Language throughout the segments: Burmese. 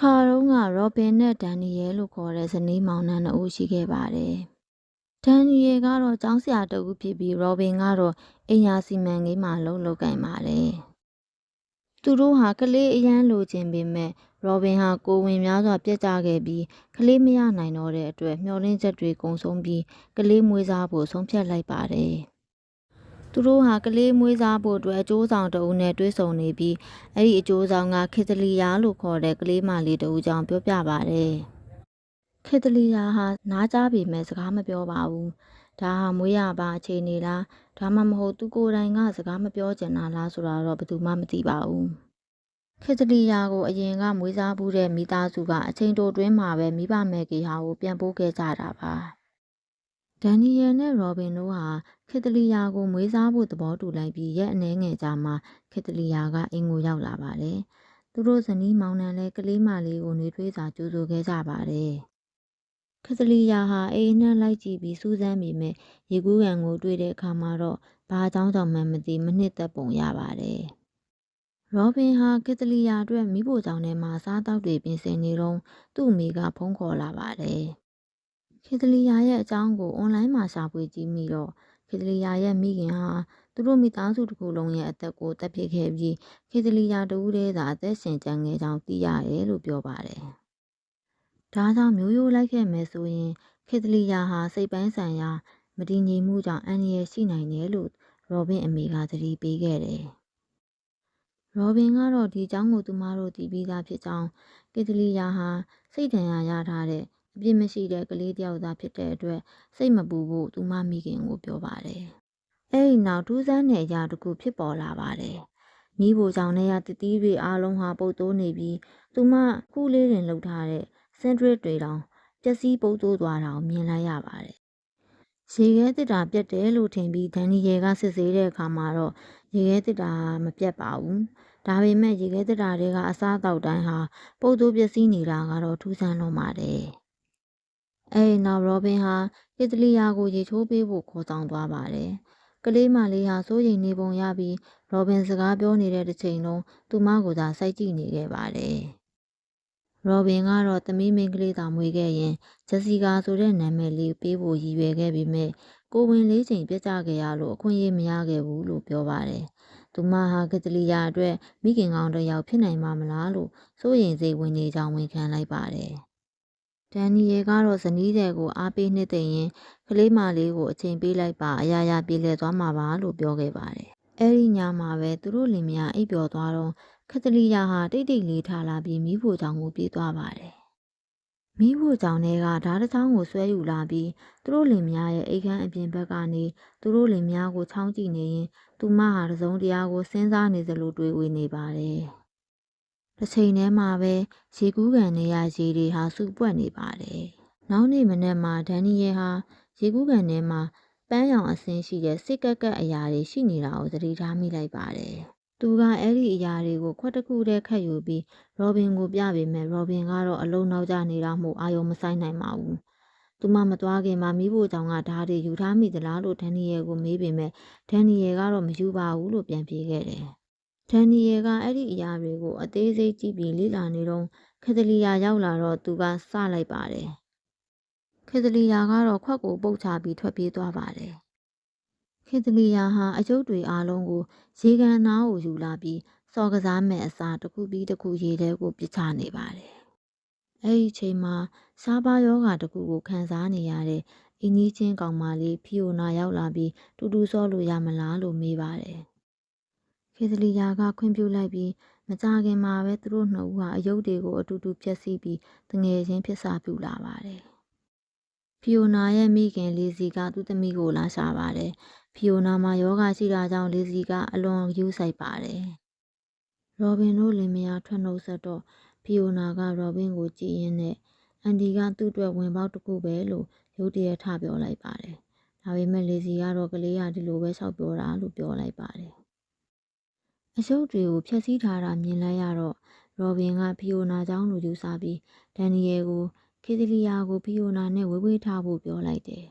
ခါတုန်းကရောဘင်နဲ့ဒန်နီယယ်လို့ခေါ်တဲ့ဇနီးမောင်နှံနှစ်ဦးရှိခဲ့ပါတယ်။ဒန်နီယယ်ကတော့ကျောင်းဆရာတစ်ဦးဖြစ်ပြီးရောဘင်ကတော့အိမ်ယာစီမံကိန်းမှာလုံလုပ်ကင်ပါတယ်။သူတို့ဟာကလေးအရန်လိုချင်ပေမဲ့ရောဘင်ဟာကိုယ်ဝင်များစွာပြက်ကြခဲ့ပြီးကလေးမရနိုင်တော့တဲ့အတွက်မျှော်လင့်ချက်တွေကုန်ဆုံးပြီးကလေးမွေးစားဖို့ဆုံးဖြတ်လိုက်ပါတယ်။ သူတို့ဟာကလေးမွေးစားဖို့အတွက်အကျိုးဆောင်တအုပ်နဲ့တွဲဆုံနေပြီးအဲ့ဒီအကျိုးဆောင်ကခေတလီယာလို့ခေါ်တဲ့ကလေးမလေးတအုပ်ကြောင့်ပြောပြပါတယ်။ခေတလီယာဟာနားကြားပေမဲ့စကားမပြောပါဘူး။ဒါဟာမွေးရပါအခြေအနေလားဒါမှမဟုတ်သူကိုယ်တိုင်ကစကားမပြောချင်တာလားဆိုတာတော့ဘယ်သူမှမသိပါဘူး။ခေတလီယာကိုအရင်ကမွေးစားဘူးတဲ့မိသားစုကအချိန်တိုတွင်းမှာပဲမိဘမယ်ကေဟာကိုပြန်ပို့ခဲ့ကြတာပါ။ဒန်နီယယ်နဲ့ရောဘင်တို့ဟာ ခေတလီယာကိုမွေးစားဖို့သဘောတူလိုက်ပြီးရက်အနှဲငယ်ကြာမှခေတလီယာကအင်ကိုရောက်လာပါတယ်။သူတို့ဇနီးမောင်နှံလည်းကလေးမလေးကိုနှွေးထွေးစွာကြိုးဆိုခဲ့ကြပါတယ်။ခေတလီယာဟာအိမ်နှံ့လိုက်ကြည့်ပြီးစူးစမ်းမိမဲ့ရေကူးကန်ကိုတွေ့တဲ့အခါမှာတော့ဘာအကြောင်းကြောင့်မှမသိမနှစ်သက်ပုံရပါတယ်။ရောဘင်ဟာကက်သလီယာအတွက်မိဖို့ကြောင့်ထဲမှာစားတောက်တွေပြင်ဆင်နေတော့သူ့အမိကဖုန်းခေါ်လာပါတယ်။ကက်သလီယာရဲ့အကြောင်းကိုအွန်လိုင်းမှာရှာဖွေကြည့်မိတော့ ကက်သလီယာရဲ့မိခင်ဟာသူတို့မိသားစုတစ်ခုလုံးရဲ့အသက်ကိုတပ်ပစ်ခဲ့ပြီးကက်သလီယာတူတည်းသာအသက်ရှင်ကျန်ခဲ့ကြောင်းသိရတယ်လို့ပြောပါတယ်။ဒါကြောင့်မျိုးရိုးလိုက်ခဲ့မယ်ဆိုရင်ကက်သလီယာဟာစိတ်ပိုင်းဆိုင်ရာမတည်ငြိမ်မှုကြောင့်အန္တရာယ်ရှိနိုင်တယ်လို့ရောဘင်အမေကသတိပေးခဲ့တယ်။ရောဘင်ကတော့ဒီအကြောင်းကိုသူမတို့သိပြီးသားဖြစ်ကြောင်းကက်သလီယာဟာစိတ်ဒဏ်ရာရထားတဲ့ အပြစ်မရှိတဲ့ကလေးတယောက်သားဖြစ်တဲ့အတွက်စိတ်မပူဖို့သူမမိခင်ကိုပြောပါတယ်။အဲဒီနောက်ထူးဆန်းတဲ့အရာတစ်ခုဖြစ်ပေါ်လာပါတယ်။မိဖို့ကြောင့်နဲ့ရတတိတွေအားလုံးဟာပုတ်တိုးနေပြီးသူမခုလေးတွင်လှုပ်ထားတဲ့စင်ထရစ်တွေတောင်ပျက်စီးပုတ်တိုးသွားတာကိုမြင်လိုက်ရပါတယ်။ရေခဲတစ်တာပြတ်တယ်လို့ထင်ပြီးဒန်နီယယ်ကစစ်ဆေးတဲ့အခါမှာတော့ရေခဲတစ်တာမပြတ်ပါဘူး။ဒါပေမဲ့ရေခဲတစ်တာတွေကအစားအသောက်တိုင်းဟာပုတ်တိုးပျက်စီးနေတာကတော့ထူးဆန်းလွန်ပါတယ်။ အဲဒီနောက်ရောဘင်ဟာအီတလီယာကိုရေချိုးပေးဖို့ခေါ်ဆောင်သွားပါတယ်။ကလေးမလေးဟာစိုးရိမ်နေပုံရပြီးရောဘင်စကားပြောနေတဲ့တစ်ချိန်လုံးသူမကိုသာစိုက်ကြည့်နေခဲ့ပါတယ်။ရောဘင်ကတော့သမီးမင်းကလေးသာမွေးခဲ့ရင်ဂျက်စီကာဆိုတဲ့နာမည်လေးပေးဖို့ရည်ရွယ်ခဲ့ပြီးမြဲကိုဝင်လေးချိန်ပြတ်ကြခဲ့ရလို့အခွင့်အရေးမရခဲ့ဘူးလို့ပြောပါတယ်။သူမဟာကတလီယာအတွက်မိခင်ကောင်းတစ်ယောက်ဖြစ်နိုင်မှာမလားလို့စိုးရိမ်စိတ်ဝင်နေကြောင်းဝန်ခံလိုက်ပါတယ်။ ဒန်နီယယ်ကတော့ဇနီးတဲ့ကိုအားပေးနှစ်သိမ့်ရင်ကလေးမလေးကိုအချိန်ပေးလိုက်ပါအရာရာပြေလည်သွားမှာပါလို့ပြောခဲ့ပါတယ်။အဲဒီညမှာပဲသူတို့လင်မယားအိပ်ပျော်သွားတော့ကတလီယာဟာတိတ်တိတ်လေးထားလာပြီးမိဖို့ကြောင့်ကိုပြေးသွားပါတယ်။မိဖို့ကြောင့်တွေကဓာတ်တစ်ချောင်းကိုဆွဲယူလာပြီးသူတို့လင်မယားရဲ့အိတ်ခမ်းအပြင်ဘက်ကနေသူတို့လင်မယားကိုချောင်းကြည့်နေရင်သူမဟာတစုံတရာကိုစဉ်းစားနေသလိုတွေးဝေနေပါတယ်။ တစ်ချိန်တည်းမှာပဲရေကူးကန်နေရရေတွေဟာစုပွက်နေပါတယ်။နောက်နေ့မနက်မှာဒန်နီယယ်ဟာရေကူးကန်ထဲမှာပန်းရောင်အဆင်းရှိတဲ့စစ်ကက်ကက်အရာတွေရှိနေတာကိုသတိထားမိလိုက်ပါတယ်။သူကအဲ့ဒီအရာတွေကိုခွက်တစ်ခုတည်းခတ်ယူပြီးရောဘင်ကိုပြပေမဲ့ရောဘင်ကတော့အလုံးနောက်ကျနေတာမို့အာယုံမဆိုင်နိုင်ပါဘူး။သူမမသွားခင်မှာမိဖို့ကြောင့်ကဓာတ်တွေယူထားမိသလားလို့ဒန်နီယယ်ကိုမေးပေမဲ့ဒန်နီယယ်ကတော့မယူပါဘူးလို့ပြန်ပြေခဲ့တယ်။ ဒန်နီယယ်ကအဲ့ဒီအရာတွေကိုအသေးစိတ်ကြည့်ပြီးလေ့လာနေတော့ခက်တလီယာရောက်လာတော့သူကစလိုက်ပါတယ်။ခေတလီယာကတော့ခွက်ကိုပုတ်ချပြီးထွက်ပြေးသွားပါတယ်။ခေတလီယာဟာအယုတ်တွေအားလုံးကိုရေကန်နားကိုယူလာပြီးစော်ကစားမဲ့အစားတစ်ခုပြီးတစ်ခုရေထဲကိုပစ်ချနေပါတယ်။အဲ့ဒီချိန်မှာစားပါယောဂါတစ်ခုကိုခံစားနေရတဲ့အင်းကြီးချင်းကောင်မလေးဖီယိုနာရောက်လာပြီးတူတူဆော့လို့ရမလားလို့မေးပါတယ်။ ခေတလီယာကခွင့်ပြုလိုက်ပြီးမကြခင်မှာပဲသူတို့နှစ်ဦးဟာအယုတ်တွေကိုအတူတူဖြက်စီးပြီးတငယ်ချင်းဖြစ်စာပြုလာပါတယ်။ဖီယိုနာရဲ့မိခင်လေးစီကသူ့သမီးကိုလာရှာပါတယ်။ဖီယိုနာမှာယောဂရှိတာကြောင့်လေးစီကအလွန်ယူဆိုင်ပါတယ်။ရောဘင်တို့လင်မယားထွက်နှုတ်ဆက်တော့ဖီယိုနာကရောဘင်ကိုကြည်ရင်းနဲ့အန်ဒီကသူ့အတွက်ဝင်ပေါက်တစ်ခုပဲလို့ရုတ်တရက်ထပြောလိုက်ပါတယ်။ဒါပေမဲ့လေးစီကတော့ကလေးကဒီလိုပဲလျှောက်ပြောတာလို့ပြောလိုက်ပါတယ်။ အရှုပ်တွေကိုဖျက်ဆီးထားတာမြင်လိုက်ရတော့ရောဘင်ကဖီယိုနာကြောင့်လို့ယူဆပြီးဒန်နီယယ်ကိုခေသလီယာကိုဖီယိုနာနဲ့ဝေးဝေးထားဖို့ပြောလိုက်တယ်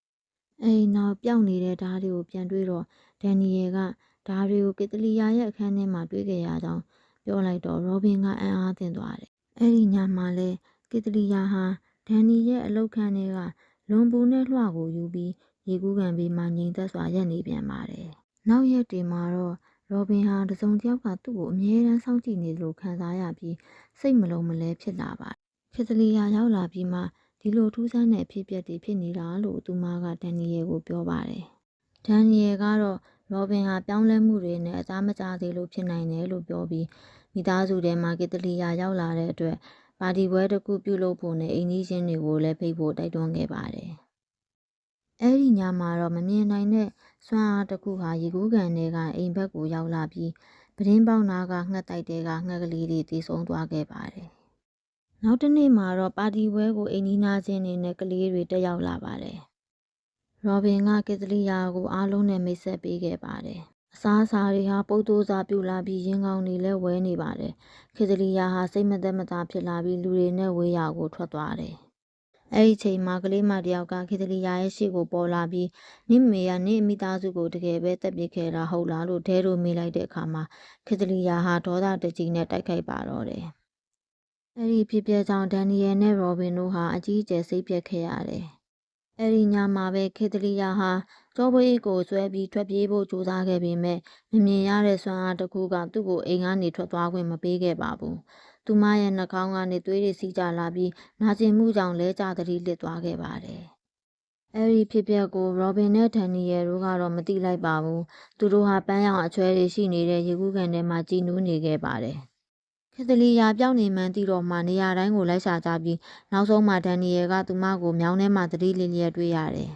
။အဲဒီနောက်ပျောက်နေတဲ့ဓားတွေကိုပြန်တွေးတော့ဒန်နီယယ်ကဓားတွေကိုကေတလီယာရဲ့အခန်းထဲမှာတွေ့ခဲ့ရကြောင်းပြောလိုက်တော့ရောဘင်ကအံ့အားသင့်သွားတယ်အဲ့ဒီညမှာလဲကစ်တလီယာဟာဒန်နီရဲ့အလုတ်ခန့်ထဲကလွန်ပူနဲ့လွှကိုယူပြီးရေကူးကန်ဘေးမှာငြိမ်သက်စွာရပ်နေပြန်ပါတယ်။နောက်ရက်တွေမှာတော့ ရောဘင်ဟာတစုံတစ်ယောက်ကသူ့ကိုအမြဲတမ်းစောင့်ကြည့်နေသလိုခံစားရပြီးစိတ်မလုံးမလဲဖြစ်လာပါတယ်။ကစ်တလီယာရောက်လာပြီးမှဒီလိုထူးဆန်းတဲ့အဖြစ်အပျက်တွေဖြစ်နေတာလို့သူမကဒန်နီယယ်ကိုပြောပါတယ်။ဒန်နီယယ်ကတော့ရောဘင်ဟာပြောင်းလဲမှုတွေနဲ့အသားမကျသေးလို့ဖြစ်နိုင်တယ်လို့ပြောပြီးမိသားစုထဲမှာကစ်တလီယာရောက်လာတဲ့အတွက်ပါတီပွဲတစ်ခုပြုလုပ်ဖို့နဲ့အိမ်ကြီးချင်းတွေကိုလည်းဖိတ်ဖို့တိုက်တွန်းခဲ့ပါတယ်။အဲ့ဒီညမှာတော့မမြင်နိုင်တဲ့ စွမ်းအားတစ်ခုဟာရေကူးကန်တွေကအိမ်ဘက်ကိုရောက်လာပြီးပဒင်းပေါက်နာကငှက်တိုက်တဲ့ကငှက်ကလေးတွေတည်ဆုံးသွားခဲ့ပါတယ်။နောက်တစ်နေ့မှာတော့ပါတီပွဲကိုအိမ်ကြီးနာချင်းတွေနဲ့ကလေးတွေတက်ရောက်လာပါတယ်။ရောဘင်ကကစ်တလီယာကိုအားလုံးနဲ့မိတ်ဆက်ပေးခဲ့ပါတယ်။အစားအစာတွေဟာပုတ်တိုးစားပြူလာပြီးရင်ကောင်းတွေလည်းဝဲနေပါတယ်။ခေတလီယာဟာစိတ်မသက်မသာဖြစ်လာပြီးလူတွေနဲ့ဝေးရာကိုထွက်သွားတယ်။ အဲ့ဒီချိန်မှာကလေးမတယောက်ကခေတလီယာရဲ့ရှေ့ကိုပေါ်လာပြီးနင့်မေကနင့်မိသားစုကိုတကယ်ပဲတက်ပစ်ခဲ့တာဟုတ်လားလို့ဒဲတို့မေးလိုက်တဲ့အခါမှာခေတလီယာဟာဒေါသတကြီးနဲ့တိုက်ခိုက်ပါတော့တယ်။အဲ့ဒီဖြစ်ပျက်ကြောင့်ဒန်နီယယ်နဲ့ရောဘင်တို့ဟာအကြီးအကျယ်စိတ်ပျက်ခဲ့ရတယ်။အဲ့ဒီညမှာပဲခေတလီယာဟာကျောပွေးကိုဆွဲပြီးထွက်ပြေးဖို့ကြိုးစားခဲ့ပေမဲ့မမြင်ရတဲ့ဆွမ်းအားတစ်ခုကသူ့ကိုအိမ်ကနေထွက်သွားခွင့်မပေးခဲ့ပါဘူး။ သူမရဲ့နှာခေါင်းကနေသွေးတွေစီးကျလာပြီးနာကျင်မှုကြောင့်လဲကျသတိလစ်သွားခဲ့ပါတယ်။အဲဒီဖြစ်ပျက်ကိုရောဘင်နဲ့ဒန်နီယယ်တို့ကတော့မသိလိုက်ပါဘူး။သူတို့ဟာပန်းရောင်အချွဲတွေရှိနေတဲ့ရေကူးကန်ထဲမှာကြည်နူးနေခဲ့ပါတယ်။ကက်သလီယာပြောင်းနေမှန်းသိတော့မှနေရာတိုင်းကိုလိုက်ရှာကြပြီးနောက်ဆုံးမှဒန်နီယယ်ကသူမကိုမြောင်းထဲမှာသတိလစ်လျက်တွေ့ရတယ်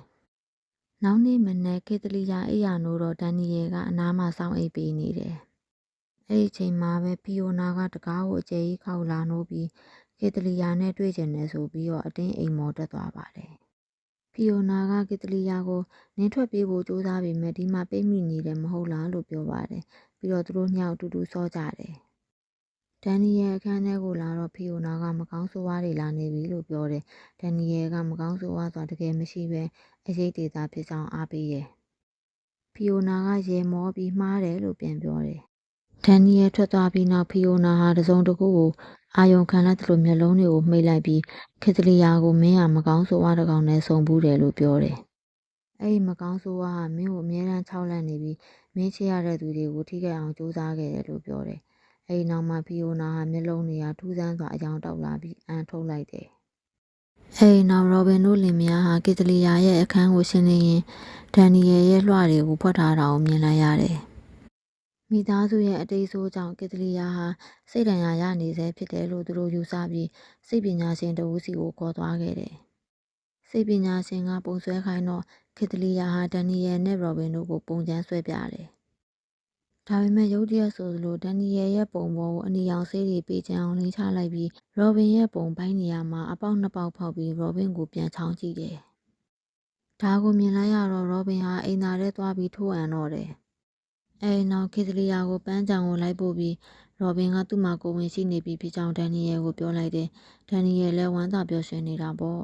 ။နောက်နေ့မနက်ကက်သလီယာအိယာနိုးတော့ဒန်နီယယ်ကအနားမှာစောင့်အိပ်ပေးနေတယ်။ အဲ့ဒီချိန်မှာပဲဖီယိုနာကတကားကိုအကျယ်ကြီးခောက်လာနိုးပြီးကက်သလီယာနဲ့တွေ့ကျင်တယ်ဆိုပြီးတော့အတင်းအိမ်မော်တက်သွားပါတယ်။ဖီယိုနာကကက်သလီယာကိုနင်းထွက်ပြေးဖို့ကြိုးစားပေမဲ့ဒီမှာပိတ်မိနေတယ်မဟုတ်လားလို့ပြောပါတယ်။ပြီးတော့သူတို့ညောင်အတူတူစောကြတယ်။ဒန်နီယယ်အခန်းထဲကိုလာတော့ဖီယိုနာကမကောင်းဆိုးဝါးတွေလာနေပြီလို့ပြောတယ်။ဒန်နီယယ်ကမကောင်းဆိုးဝါးစွာတကယ်မရှိပဲအရေးဒေတာဖြစ်ကြောင်းအားပေးရဲ့။ဖီယိုနာကရေမောပြီးမှားတယ်လို့ပြန်ပြောတယ်။ ဒန်နီယယ်ထွက်သွားပြီးနောက်ဖီယိုနာဟာတစုံတစ်ခုကိုအာယုံခံလိုက်သလိုမျက်လုံးတွေကိုမှိတ်လိုက်ပြီးခက်တလီယာကိုမင်းကမကောင်းဆိုးဝါးတစ်ကောင်နဲ့ဆုံဘူးတယ်လို့ပြောတယ်။အဲ့ဒီမကောင်းဆိုးဝါးဟာမင်းကိုအမြဲတမ်းခြောက်လန့်နေပြီးမင်းချစ်ရတဲ့သူတွေကိုထိခိုက်အောင်ကြိုးစားခဲ့တယ်လို့ပြောတယ်။အဲ့ဒီနောက်မှာဖီယိုနာဟာမျက်လုံးတွေကထူးဆန်းစွာအယောင်တောက်လာပြီးအန်ထုတ်လိုက်တယ်။အဲ့ဒီနောက်ရောဘင်တို့လင်မယားဟာကစ်တလီယာရဲ့အခန်းကိုရှင်းနေရင်ဒန်နီယယ်ရဲ့လွှတွေကိုဖွက်ထားတာကိုမြင်လိုက်ရတယ်။ မိသားစုရဲ့အတိတ်ဆိုးကြောင့်ကစ်တလီယာဟာစိတ်ဒဏ်ရာရနေဆဲဖြစ်တယ်လို့သူတို့ယူဆပြီးစိတ်ပညာရှင်တဦးစီကိုခေါ်သွားခဲ့တယ်။စိတ်ပညာရှင်ကပုံဆွဲခိုင်းတော့ကစ်တလီယာဟာဒန်နီယယ်နဲ့ရောဘင်တို့ကိုပုံချမ်းဆွဲပြတယ်။ဒါပေမဲ့ရုတ်တရက်ဆိုသလိုဒန်နီယယ်ရဲ့ပုံပေါ်ကိုအနီရောင်ဆေးတွေပေးချင်အောင်လိမ့်ချလိုက်ပြီးရောဘင်ရဲ့ပုံပိုင်းနေရာမှာအပေါက်နှစ်ပေါက်ဖောက်ပြီးရောဘင်ကိုပြန်ချောင်းကြည့်တယ်။ဒါကိုမြင်လိုက်ရတော့ရောဘင်ဟာအိမ်သာထဲသွားပြီးထိုးအံတော့တယ်။ အဲဒီနောက်ခေတလီယာကိုပန်းချံကိုလိုက်ပို့ပြီးရောဘင်ကသူ့မှာကိုဝင်ရှိနေပြီဖြစ်ကြောင်းဒန်နီယယ်ကိုပြောလိုက်တယ်။ဒန်နီယယ်လည်းဝမ်းသာပျော်ရွှင်နေတာပေါ့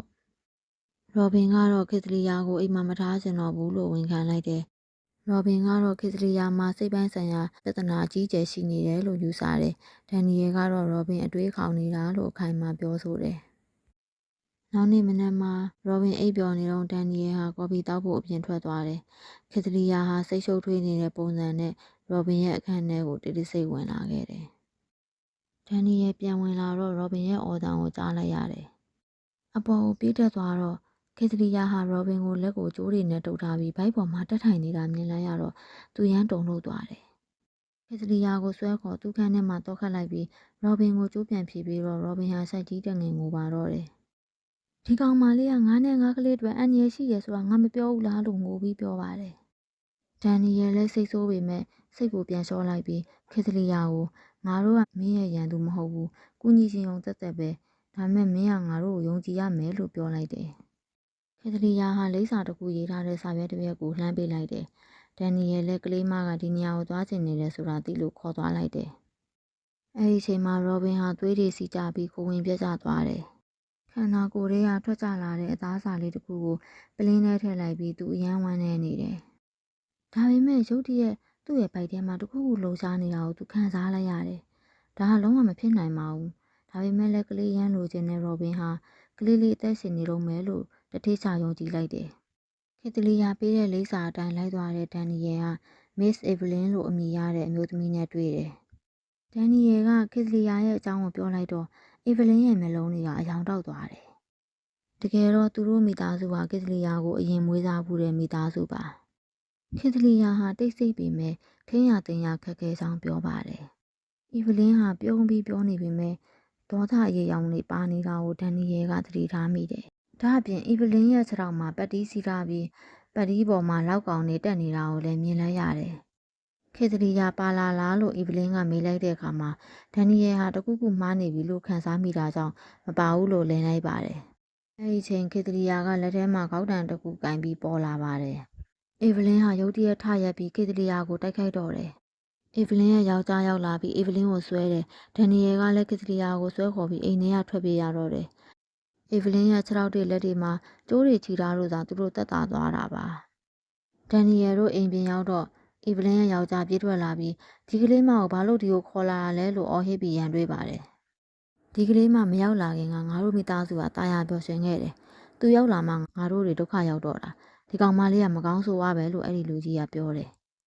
။ရောဘင်ကတော့ခေတလီယာကိုအိမ်မှာမထားချင်တော့ဘူးလို့ဝန်ခံလိုက်တယ်။ရောဘင်ကတော့ခေတလီယာမှာစိတ်ပိုင်းဆိုင်ရာပြဿနာအကြီးကျယ်ရှိနေတယ်လို့ယူဆတယ်။ဒန်နီယယ်ကတော့ရောဘင်အတွေးခေါင်နေတာလို့အခိုင်အမာပြောဆိုတယ်။ နောက်နေ့မနက်မှာရောဘင်အိပ်ပျော်နေတော့ဒန်နီယယ်ဟာကော်ဖီတောက်ဖို့အပြင်ထွက်သွားတယ်။ခေတလီယာဟာစိတ်ရှုပ်ထွေးနေတဲ့ပုံစံနဲ့ရောဘင်ရဲ့အခန်းထဲကိုတိတိစိတ်ဝင်လာခဲ့တယ်။ဒန်နီယယ်ပြန်ဝင်လာတော့ရောဘင်ရဲ့အော်တန်ကိုကြားလိုက်ရတယ်။အပေါ်ကိုပြေးတက်သွားတော့ခေတလီယာဟာရောဘင်ကိုလက်ကိုကြိုးတွေနဲ့တုပ်ထားပြီးဘိုက်ပေါ်မှာတက်ထိုင်နေတာမြင်လိုက်ရတော့သူရမ်းတုန်လှုပ်သွားတယ်။ခေတလီယာကိုဆွဲခေါ်သူ့ခန်းထဲမှာတော့ခတ်လိုက်ပြီးရောဘင်ကိုကြိုးပြန်ဖြေပြီးတော့ရောဘင်ဟာဆက်ကြီးတက်ငင်ကိုပါတော့တယ်။ ဒီကောင်မလေးကငါးနဲ့ငါးကလေးတွေအန်ရရှိရဆိုတာငါမပြောဘူးလားလို့ငိုပြီးပြောပါတယ်။ဒန်နီယယ်လည်းစိတ်ဆိုးပေမဲ့စိတ်ကိုပြန်လျှော့လိုက်ပြီးခေတလီယာကိုငါတို့ကမင်းရဲ့ရန်သူမဟုတ်ဘူး။ကုညီချင်းုံတက်တက်ပဲ။ဒါမဲ့မင်းကငါတို့ကိုယုံကြည်ရမယ်လို့ပြောလိုက်တယ်။ခေတလီယာဟာလိပ်စာတစ်ခုရေးထားတဲ့စာရွက်တစ်ရွက်ကိုလှမ်းပေးလိုက်တယ်။ဒန်နီယယ်လည်းကလေးမကဒီနေရာကိုသွားချင်နေတယ်ဆိုတာသိလို့ခေါ်သွားလိုက်တယ်။အဲဒီချိန်မှာရောဘင်ဟာသွေးတွေစီးကျပြီးကိုဝင်ပြက်ကျသွားတယ်။ ခန္ဓာကိုယ်ထဲကထွက်ကျလာတဲ့အသားစာလေးတစ်ခုကိုပလင်းထဲထည့်လိုက်ပြီးသူအယမ်းဝမ်းနေနေတယ်။ဒါပေမဲ့ရုတ်တရက်သူ့ရဲ့ဗိုက်ထဲမှာတခုခုလှုပ်ရှားနေတာကိုသူခံစားလိုက်ရတယ်။ဒါကလုံးဝမဖြစ်နိုင်ပါဘူး။ဒါပေမဲ့လည်းကလေးရမ်းလိုချင်တဲ့ရော်ဘင်ဟာကလေးလေးအသက်ရှင်နေတော့မယ်လို့တတိချယုံကြည်လိုက်တယ်။ခေတလီယာပေးတဲ့လိပ်စာအတိုင်းလိုက်သွားတဲ့ဒန်နီယယ်ဟာ Miss Evelyn လို့အမည်ရတဲ့အမျိုးသမီးနဲ့တွေ့တယ်။ဒန်နီယယ်ကခေတလီယာရဲ့အကြောင်းကိုပြောလိုက်တော့ Evelyn ရဲ့မျက်လုံးတွေကအယောင်တောက်သွားတယ်။တကယ်တော့သူတို့မိသားစုဟာခေတလီယာကိုအရင်မွေးစားမှုတဲ့မိသားစုပါ။ခေတလီယာဟာတိတ်ဆိတ်ပေမဲ့ထိန်းရသိမ်းရခက်ခဲဆောင်ပြောပါတယ်။ Evelyn ဟာပြုံးပြီးပြောနေပေမဲ့ဒေါသအရေးရောင်တွေပါနေတာကိုဒန်နီယယ်ကသတိထားမိတယ်။ဒါအပြင် Evelyn ရဲ့ခြေထောက်မှာပတ်တီးစီးထားပြီးပတ်တီးပေါ်မှာလောက်ကောင်နေတက်နေတာကိုလည်းမြင်လိုက်ရတယ်။ ခေတလီယာပါလာလားလို့ Evelyn ကမေးလိုက်တဲ့အခါမှာဒန်နီယယ်ဟာတခုခုမှားနေပြီလို့ခံစားမိတာကြောင့်မပါဘူးလို့လင်လိုက်ပါတယ်။အဲဒီချိန်ခေတလီယာကလက်ထဲမှာကောက်တံတစ်ခုကင်ပြီးပေါ်လာပါတယ်။ Evelyn ဟာရုတ်တရက်ထရက်ပြီးခေတလီယာကိုတိုက်ခိုက်တော့တယ်။ Evelyn ရဲ့ယောက်ျားရောက်လာပြီး Evelyn ကိုဆွဲတယ်။ဒန်နီယယ်ကလည်းခေတလီယာကိုဆွဲခေါ်ပြီးအိမ်ထဲကထွက်ပြေးရတော့တယ်။ Evelyn ရဲ့ခြေထောက်တွေလက်တွေမှာကျိုးတွေချီထားလို့သာသူတို့တက်တာသွားတာပါ။ဒန်နီယယ်တို့အိမ်ပြင်ရောက်တော့ Evelyn ရဲ့ယောက်ျားပြေးထွက်လာပြီးဒီကလေးမကိုဘာလို့ဒီကိုခေါ်လာတာလဲလို့အော်ဟစ်ပြီးရန်တွေးပါတယ်။ဒီကလေးမမရောက်လာခင်ကငါတို့မိသားစုကတာယာပျော်ရွှင်ခဲ့တယ်။သူရောက်လာမှငါတို့တွေဒုက္ခရောက်တော့တာ။ဒီကောင်မလေးကမကောင်းဆိုးဝါးပဲလို့အဲ့ဒီလူကြီးကပြောတယ်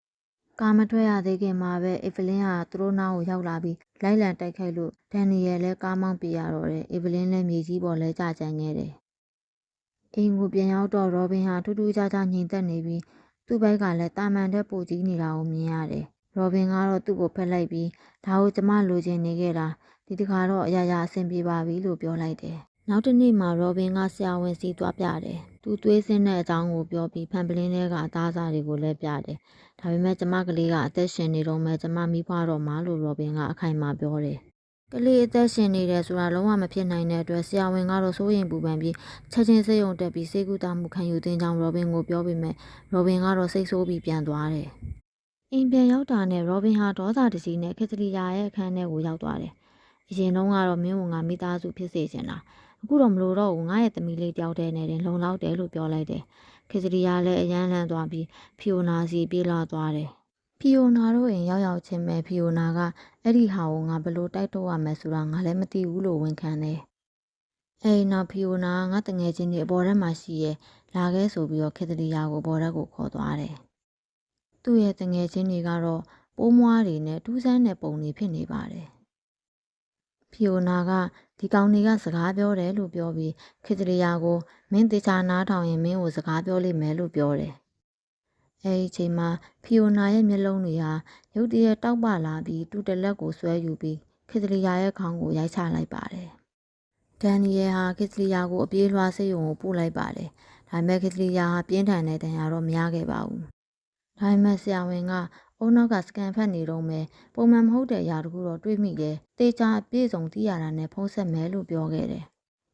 ။ကာမထွက်ရသေးခင်မှာပဲ Evelyn ဟာသူတို့နားကိုရောက်လာပြီးလိုက်လံတိုက်ခိုက်လို့ဒန်နီယယ်လည်းကားမောင်းပြရတော့တယ်။ Evelyn လည်းမြေကြီးပေါ်လဲကျကြမ်းခဲ့တယ်။အိမ်ကိုပြန်ရောက်တော့ Robin ဟာထူးထူးခြားခြားငြိမ်သက်နေပြီး သူ့ဘက်ကလည်းတာမန်တဲ့ပိုကြီးနေတာကိုမြင်ရတယ်။ Robin ကတော့သူ့ကိုဖက်လိုက်ပြီးဒါကိုကျမလိုချင်နေခဲ့တာဒီတခါတော့အရာရာအဆင်ပြေပါပြီလို့ပြောလိုက်တယ်။နောက်တစ်နေ့မှာ Robin ကဆရာဝန်စီသွားပြတယ်။သူသွေးဆင်းတဲ့အကြောင်းကိုပြောပြီးဖန်ပလင်းထဲကအသားအစာတွေကိုလည်းပြတယ်။ဒါပေမဲ့ကျမကလေးကအသက်ရှင်နေတော့မှကျမမိဖွားတော့မှလို့ Robin ကအခိုင်အမာပြောတယ်။ ကလေးအသက်ရှင်နေတယ်ဆိုတာလုံးဝမဖြစ်နိုင်တဲ့အတွက်ဆရာဝန်ကတော့စိုးရိမ်ပူပန်ပြီးချက်ချင်းစိတ်ုံတက်ပြီးစိတ်ကူးတာမှုခံယူသင်းကြောင်း Robin ကိုပြောပေမဲ့ Robin ကတော့စိတ်ဆိုးပြီးပြန်သွားတယ်။အိမ်ပြန်ရောက်တာနဲ့ Robin ဟာဒေါသတကြီးနဲ့ခက်သလီယာရဲ့အခန်းထဲကိုရောက်သွားတယ်။အရင်တုန်းကတော့မင်းဝန်ကမိသားစုဖြစ်စေချင်တာအခုတော့မလို့တော့ဘူးငါရဲ့သမီးလေးတယောက်တည်းနဲ့တင်လုံလောက်တယ်လို့ပြောလိုက်တယ်။ခက်သလီယာလည်းအယမ်းလန့်သွားပြီးဖီယိုနာစီပြေးလာသွားတယ်။ ဖီယိုနာတို့အိမ်ရောက်ရောက်ချင်းပဲဖီယိုနာကအဲ့ဒီဟာကိုငါဘလို့တိုက်တော့ရမယ်ဆိုတာငါလည်းမသိဘူးလို့ဝန်ခံတယ်။အဲ့နောက်ဖီယိုနာငါတငယ်ချင်းတွေအပေါ်ထဲမှာရှိရဲ့လာခဲ့ဆိုပြီးတော့ခေတလီယာကိုဘော်ရက်ကိုခေါ်သွားတယ်။သူ့ရဲ့တငယ်ချင်းတွေကတော့ပိုးမွားတွေနဲ့ထူးဆန်းတဲ့ပုံတွေဖြစ်နေပါတယ်။ဖီယိုနာကဒီကောင်တွေကစကားပြောတယ်လို့ပြောပြီးခေတလီယာကိုမင်းတေချာနားထောင်ရင်မင်းကိုစကားပြောလိမ့်မယ်လို့ပြောတယ်။ အဲဒီအချိန်မှာဖီယိုနာရဲ့မျက်လုံးတွေဟာရုတ်တရက်တောက်ပလာပြီးတူတလက်ကိုဆွဲယူပြီးခေတလီယာရဲ့ခေါင်းကိုရိုက်ချလိုက်ပါတယ်။ဒန်နီယယ်ဟာခေတလီယာကိုအပြေးလွှားစိတ်ုံကိုပို့လိုက်ပါတယ်။ဒါပေမဲ့ခေတလီယာဟာပြင်းထန်တဲ့ဒဏ်ရာတော့မရခဲ့ပါဘူး။ဒါပေမဲ့ဆရာဝန်ကအုံနောက်ကစကန်ဖတ်နေတော့မယ်ပုံမှန်မဟုတ်တဲ့အရာတခုတော့တွေးမိတယ်တေချာအပြည့်စုံသိရတာနဲ့ဖုံးဆက်မယ်လို့ပြောခဲ့တယ်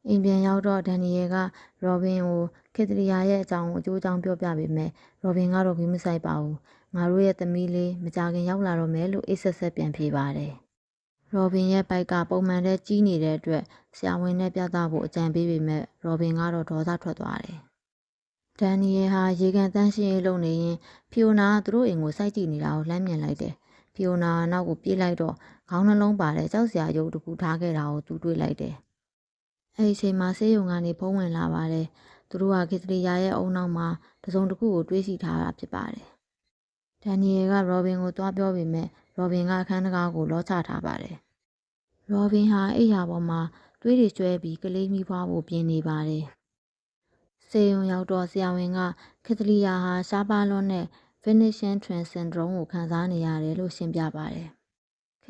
အိမ်ပြန်ရောက်တော့ဒန်နီယယ်ကရော်ဘင်ကိုခေတလီယာရဲ့အကြောင်းကိုအကျိုးအကြောင်းပြောပြပေးမယ်ရော်ဘင်ကတော့ဂိမ်းမဆိုင်ပါဘူးငါတို့ရဲ့သမီးလေးမကြခင်ရောက်လာတော့မယ်လို့အိတ်ဆက်ဆက်ပြန်ဖြေပါတယ်ရော်ဘင်ရဲ့ဘိုက်ကပုံမှန်တဲ့ကြီးနေတဲ့အတွက်ဆရာဝန်နဲ့ပြသဖို့အကြံပေးပေမဲ့ရော်ဘင်ကတော့ဒေါသထွက်သွားတယ်ဒန်နီယယ်ဟာရေကန်တန်းရှင်းရေးလုပ်နေရင်ဖီယိုနာကသူတို့အိမ်ကိုစိုက်ကြည့်နေတာကိုလှမ်းမြင်လိုက်တယ်။ဖီယိုနာကနောက်ကိုပြေးလိုက်တော့ခေါင်းနှလုံးပါတဲ့ကြောက်စရာရုပ်တစ်ခုထားခဲ့တာကိုသူတွေ့လိုက်တယ်။ အဲဒီအချိန်မှာဆေးရုံကနေဖုံးဝင်လာပါတယ်။သူတို့ကခေတလီယာရဲ့အုံနောက်မှာတစုံတစ်ခုကိုတွေးစီထားတာဖြစ်ပါတယ်။ဒန်နီယယ်ကရော်ဘင်ကိုသွားပြောပေမဲ့ရော်ဘင်ကအခန်းတကားကိုလောချထားပါတယ်။ရော်ဘင်ဟာအိယာပေါ်မှာတွေးတွေကျွဲပြီးကလေးမိဖွားဖို့ပြင်နေပါတယ်။စေယုံရောက်တော့ဆရာဝန်ကခေတလီယာဟာရှားပါလွန်းတဲ့ Venetian Twin Syndrome ကိုခံစားနေရတယ်လို့ရှင်းပြပါတယ်။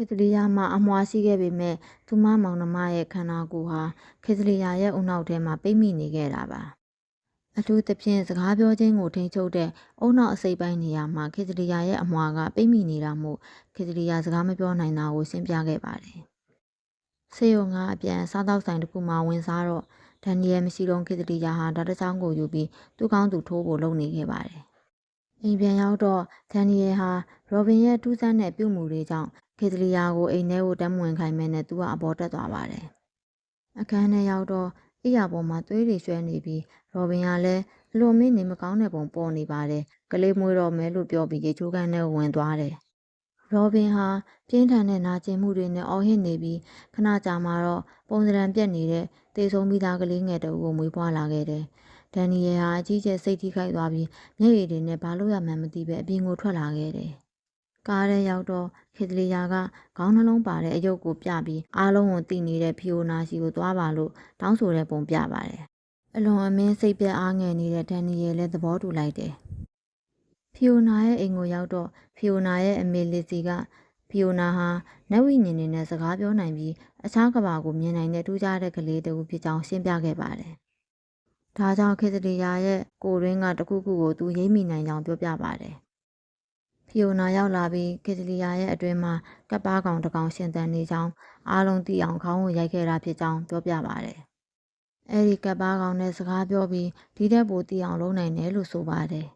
ခေတလီယာမှာအမွှားရှိခဲ့ပေမဲ့သူမမောင်နှမရဲ့ခန္ဓာကိုယ်ဟာခေတလီယာရဲ့အုံနောက်ထဲမှာပိတ်မိနေခဲ့တာပါ။အထူးသဖြင့်စကားပြောခြင်းကိုထိန်းချုပ်တဲ့အုံနောက်အစိပ်ပိုင်းနေရာမှာခေတလီယာရဲ့အမွှားကပိတ်မိနေတာမို့ခေတလီယာစကားမပြောနိုင်တာကိုရှင်းပြခဲ့ပါတယ်။ဆေးရုံကအပြန်စားတောက်ဆိုင်တစ်ခုမှဝင်စားတော့ဒန်နီယယ်မရှိတော့ခေတလီယာဟာဓာတ်တချောင်းကိုယူပြီးသူ့ကောင်းသူထိုးဖို့လုပ်နေခဲ့ပါတယ်။အိမ်ပြန်ရောက်တော့ဒန်နီယယ်ဟာရောဘင်ရဲ့ထူးဆန်းတဲ့ပြုမှုတွေကြောင့် ခေတလီယာကိုအိမ်ထဲကိုတမ်းဝင်ခိုင်းမယ်နဲ့သူကအပေါ်တက်သွားပါတယ်။အခန်းထဲရောက်တော့အိယာပေါ်မှာသွေးတွေရွှဲနေပြီးရောဘင်ကလည်းအလိုမင်းနေမကောင်းတဲ့ပုံပေါ်နေပါတယ်။ကလေးမွေးတော့မယ်လို့ပြောပြီးရေချိုးခန်းထဲဝင်သွားတယ်။ရောဘင်ဟာပြင်းထန်တဲ့နာကျင်မှုတွေနဲ့အော်ဟစ်နေပြီးခဏကြာမှတော့ပုံစံပြက်နေတဲ့တေဆုံးမိသားကလေးငယ်တအုပ်ကိုမွေးဖွားလာခဲ့တယ်။ဒန်နီယယ်ဟာအကြီးကျယ်စိတ်ထိခိုက်သွားပြီးမျက်ရည်တွေနဲ့ဘာလို့ရမှန်းမသိပဲအပြင်ကိုထွက်လာခဲ့တယ်။ ကားထဲရောက်တော့ခေတလီယာကခေါင်းနှလုံးပါတဲ့အယုတ်ကိုပြပြီးအားလုံးကိုတည်နေတဲ့ဖီယိုနာစီကိုသွားပါလို့တောင်းဆိုတဲ့ပုံပြပါတယ်။အလွန်အမင်းစိတ်ပြက်အားငယ်နေတဲ့ဒန်နီယယ်လည်းသဘောတူလိုက်တယ်။ဖီယိုနာရဲ့အိမ်ကိုရောက်တော့ဖီယိုနာရဲ့အမေလီစီကဖီယိုနာဟာနတ်ဝိညာဉ်တွေနဲ့စကားပြောနိုင်ပြီးအခြားကဘာကိုမြင်နိုင်တဲ့ထူးခြားတဲ့ကလေးတစ်ဦးဖြစ်ကြောင်းရှင်းပြခဲ့ပါတယ်။ဒါကြောင့်ခေတလီယာရဲ့ကိုရင်းကတခုခုကိုသူရိပ်မိနိုင်ကြောင်းပြောပြပါတယ်။ဖီ ယိုနာရောက်လာပြီးခေတလီယာရဲ့အတွင်းမှာကပ်ပါကောင်တစ်ကောင်ရှင်သန်နေကြောင်းအားလုံးသိအောင်ခေါင်းကိုရိုက်ခဲ့တာဖြစ်ကြောင်းပြောပြပါတယ်။အဲဒီကပ်ပါကောင်နဲ့စကားပြောပြီးဒီတဲ့ပိုသိအောင်လုပ်နိုင်တယ်လို့ဆိုပါတယ်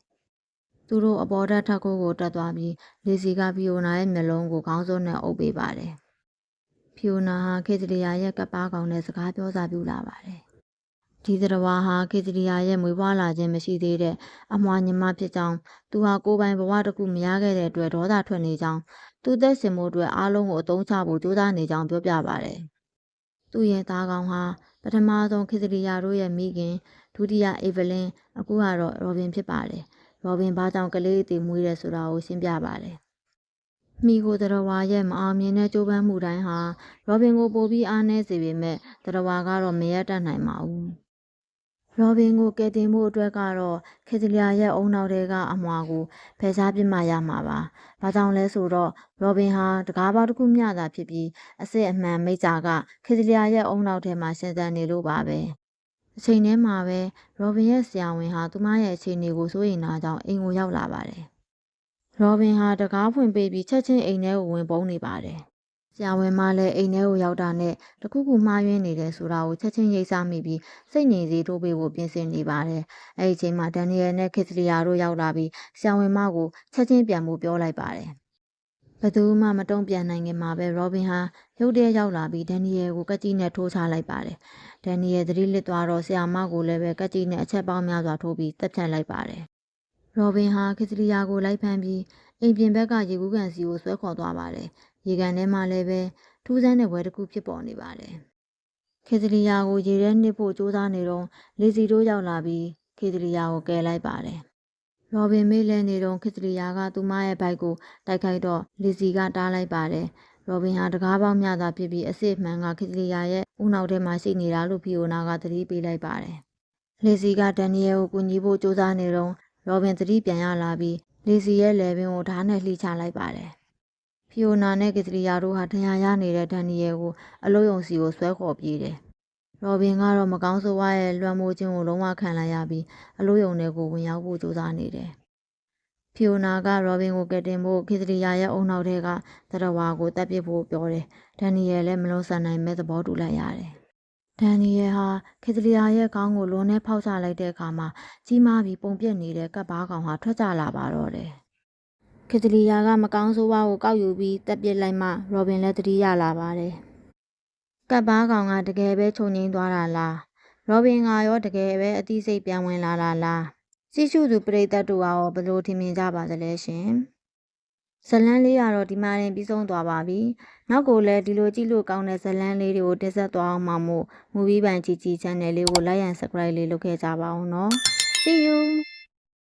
။သူတို့အပေါ်ဓာတ်ထက်ကိုကိုတက်သွားပြီးလေစီကဖီယိုနာရဲ့မျက်လုံးကိုခေါင်းစွန်းနဲ့အုပ်ပေးပါတယ်။ဖီယိုနာဟာခေတလီယာရဲ့ကပ်ပါကောင်နဲ့စကားပြောစာပြုလာပါတယ်။ ဒီသတဝါဟာခေတလီယာရဲ့မွေးဖွားလာခြင်းမရှိသေးတဲ့အမွှာညီမဖြစ်ကြောင်းသူဟာကိုယ်ပိုင်ဘဝတစ်ခုမရခဲ့တဲ့အတွက်ဒေါသထွက်နေကြောင်းသူသက်ရှင်မှုအတွက်အားလုံးကိုအသုံးချဖို့ကြိုးစားနေကြောင်းပြောပြပါတယ်။သူ့ရဲ့သားကောင်ဟာပထမဆုံးခေတလီယာတို့ရဲ့မိခင်ဒုတိယအေဗလင်းအခုကတော့ရောဘင်ဖြစ်ပါတယ်။ရောဘင်ဘာကြောင့်ကလေးအသေးမွေးတယ်ဆိုတာကိုရှင်းပြပါတယ်။မိကိုတရဝါရဲ့မအောင်မြင်တဲ့ကြိုးပမ်းမှုတိုင်းဟာရောဘင်ကိုပိုပြီးအားနည်းစေပေမဲ့တရဝါကတော့မရက်တတ်နိုင်ပါဘူး။ ရောဘင်ကိုကယ်တင်ဖို့အတွက်ကတော့ခေတလီယာရဲ့အုံနောက်တွေကအမွာကိုဖယ်ရှားပစ်မှရမှာပါ။ဘာကြောင့်လဲဆိုတော့ရောဘင်ဟာတကားပေါက်တစ်ခုမျှတာဖြစ်ပြီးအစစ်အမှန်မိကြကခေတလီယာရဲ့အုံနောက်ထဲမှာရှင်သန်နေလို့ပါပဲ။အချိန်ထဲမှာပဲရောဘင်ရဲ့ဆရာဝန်ဟာသူမရဲ့အခြေအနေကိုစိုးရိမ်တာကြောင့်အိမ်ကိုရောက်လာပါတယ်။ရောဘင်ဟာတကားဖွင့်ပေးပြီးချက်ချင်းအိမ်ထဲကိုဝင်ပုန်းနေပါတယ်။ ဆရာဝန်မလည်းအိမ်ထဲကိုရောက်တာနဲ့တခုခုမှားယွင်းနေတယ်ဆိုတာကိုချက်ချင်းရိပ်စားမိပြီးစိတ်ငြိမ်စေထိုးပေးဖို့ပြင်ဆင်နေပါတယ်။အဲဒီအချိန်မှာဒန်နီယယ်နဲ့ခစ်စလီယာတို့ရောက်လာပြီးဆရာဝန်မကိုချက်ချင်းပြန်ဖို့ပြောလိုက်ပါတယ်။ဘသူမှမတုံ့ပြန်နိုင်ခင်မှာပဲရောဘင်ဟာရုတ်တရက်ရောက်လာပြီးဒန်နီယယ်ကိုကက်ကြီးနဲ့ထိုးချလိုက်ပါတယ်။ဒန်နီယယ်သတိလစ်သွားတော့ဆရာမကိုလည်းပဲကက်ကြီးနဲ့အချက်ပေါင်းများစွာထိုးပြီးတက်ဖြတ်လိုက်ပါတယ်။ရောဘင်ဟာခစ်စလီယာကိုလိုက်ဖမ်းပြီးအိမ်ပြင်ဘက်ကရေကူးကန်စီကိုဆွဲခေါ်သွားပါတယ်။ ရေကန်ထဲမှာလည်းပဲထူးဆန်းတဲ့ဝဲတစ်ခုဖြစ်ပေါ်နေပါတယ်။ခေတလီယာကိုရေထဲနှစ်ဖို့ကြိုးစားနေတော့လေစီတို့ရောက်လာပြီးခေတလီယာကိုကယ်လိုက်ပါတယ်။ရောဘင်မေးလဲနေတော့ခေတလီယာကသူမရဲ့ဘိုက်ကိုတိုက်ခိုက်တော့လေစီကတားလိုက်ပါတယ်။ရောဘင်ဟာတကားပေါက်မြတာဖြစ်ပြီးအစ်စ်မှန်ကခေတလီယာရဲ့ဦးနောက်ထဲမှာရှိနေတာလို့ဖီယိုနာကသတိပေးလိုက်ပါတယ်။လေစီကဒန်နီယယ်ကိုကူညီဖို့ကြိုးစားနေတော့ရောဘင်သတိပြန်ရလာပြီးလေစီရဲ့လေပင်ကိုဓာတ်နဲ့လှိချလိုက်ပါတယ်။ ဖီယိုနာနဲ့ကက်တရီယာတို့ဟာဒဏ်ရာရနေတဲ့ဒန်နီယယ်ကိုအလို့ယုံစီကိုဆွဲခေါ်ပြေးတယ်။ရောဘင်ကတော့မကောင်းဆိုးဝါးရဲ့လွှမ်းမိုးခြင်းကိုလုံးဝခံလိုက်ရပြီးအလို့ယုံတွေကိုဝင်ရောက်ဖို့ကြိုးစားနေတယ်။ဖီယိုနာကရောဘင်ကိုကယ်တင်ဖို့ကက်တရီယာရဲ့အုံနောက်ထဲကတရဝါကိုတပ်ပစ်ဖို့ပြောတယ်။ဒန်နီယယ်လည်းမလုံးဆန်နိုင်မဲ့သဘောတူလိုက်ရတယ်။ဒန်နီယယ်ဟာခေတလီယာရဲ့ခေါင်းကိုလွန်နဲ့ဖောက်ချလိုက်တဲ့အခါမှာကြီးမားပြီးပုံပြက်နေတဲ့ကပ်ပါကောင်ဟာထွက်ကြလာပါတော့တယ်။ ခေတလီယာကမကောင်းဆိုးဝါးကိုကောက်ယူပြီးတက်ပစ်လိုက်မှရောဘင်လည်းတတိရလာပါတယ်။ကပ်ပါကောင်ကတကယ်ပဲခြုံငိမ့်သွားတာလား။ရောဘင်ကရောတကယ်ပဲအသိစိတ်ပြန်ဝင်လာတာလား။စီရှုသူပရိသတ်တို့ကရောဘယ်လိုထင်မြင်ကြပါသလဲရှင်။ဇလန်းလေးကတော့ဒီမှာရင်ပြီးဆုံးသွားပါပြီ။နောက်ကိုလည်းဒီလိုကြည့်လို့ကောင်းတဲ့ဇလန်းလေးတွေကိုတင်ဆက်သွားအောင်မှမို့ Movie ပိုင်ជីជី channel လေးကို like and subscribe လေးလုပ်ခဲ့ကြပါအောင်နော်။ See you